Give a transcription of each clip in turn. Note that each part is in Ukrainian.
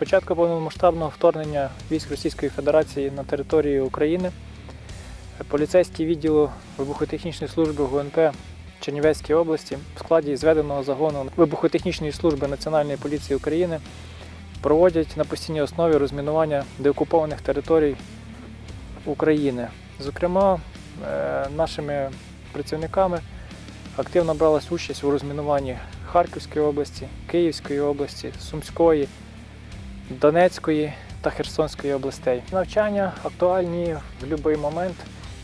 початку повномасштабного вторгнення військ Російської Федерації на територію України поліцейські відділу вибухотехнічної служби ГУНП Чернівецької області в складі зведеного загону вибухотехнічної служби Національної поліції України проводять на постійній основі розмінування деокупованих територій України. Зокрема, е, нашими працівниками активно бралась участь у розмінуванні Харківської області, Київської області, Сумської, Донецької та Херсонської областей. Навчання актуальні в будь-який момент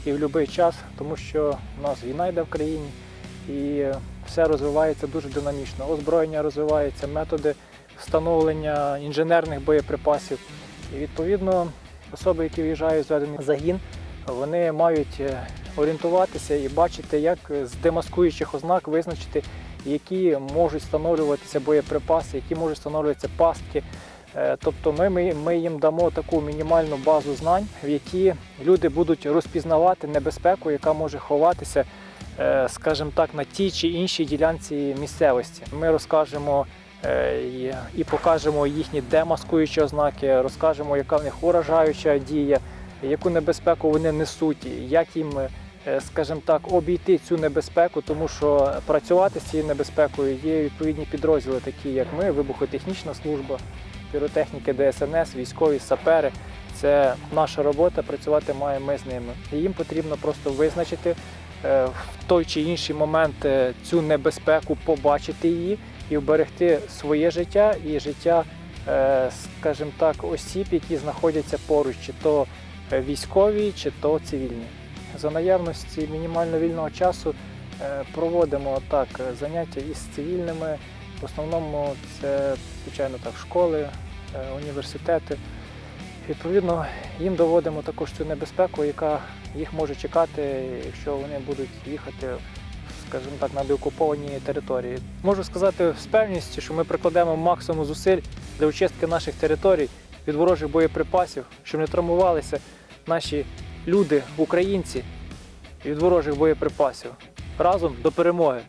і в будь-який час, тому що у нас війна йде в країні і все розвивається дуже динамічно. Озброєння розвивається, методи встановлення інженерних боєприпасів. І відповідно особи, які виїжджають в зведений загін, вони мають е, орієнтуватися і бачити, як з демаскуючих ознак визначити, які можуть встановлюватися боєприпаси, які можуть встановлюватися пастки. Е, Тобто ми, ми, ми їм дамо таку мінімальну базу знань, в які люди будуть розпізнавати небезпеку, яка може ховатися, е, скажімо так, на тій чи іншій ділянці місцевості. Ми розкажемо е, і, покажемо їхні демаскуючі ознаки, розкажемо, яка в них уражаюча дія, яку небезпеку вони несуть, як їм, скажімо так, обійти цю небезпеку, тому що працювати з цією небезпекою є відповідні підрозділи, такі як ми, вибухотехнічна служба, піротехніки ДСНС, військові сапери. Це наша робота, працювати маємо ми з ними. І їм потрібно просто визначити е, в той чи інший момент е, цю небезпеку, побачити її і вберегти своє життя і життя, е, скажімо так, осіб, які знаходяться поруч, чи то військові, чи то цивільні. За наявності мінімально вільного часу проводимо так заняття із цивільними. В основному це, звичайно, так, школи, е, університети. Відповідно, їм доводимо також цю небезпеку, яка їх може чекати, якщо вони будуть їхати, скажімо так, на деокуповані території. Можу сказати з певністю, що ми прикладемо максимум зусиль для очистки наших територій від ворожих боєприпасів, щоб не травмувалися наші люди, українці від ворожих боєприпасів. Разом до перемоги!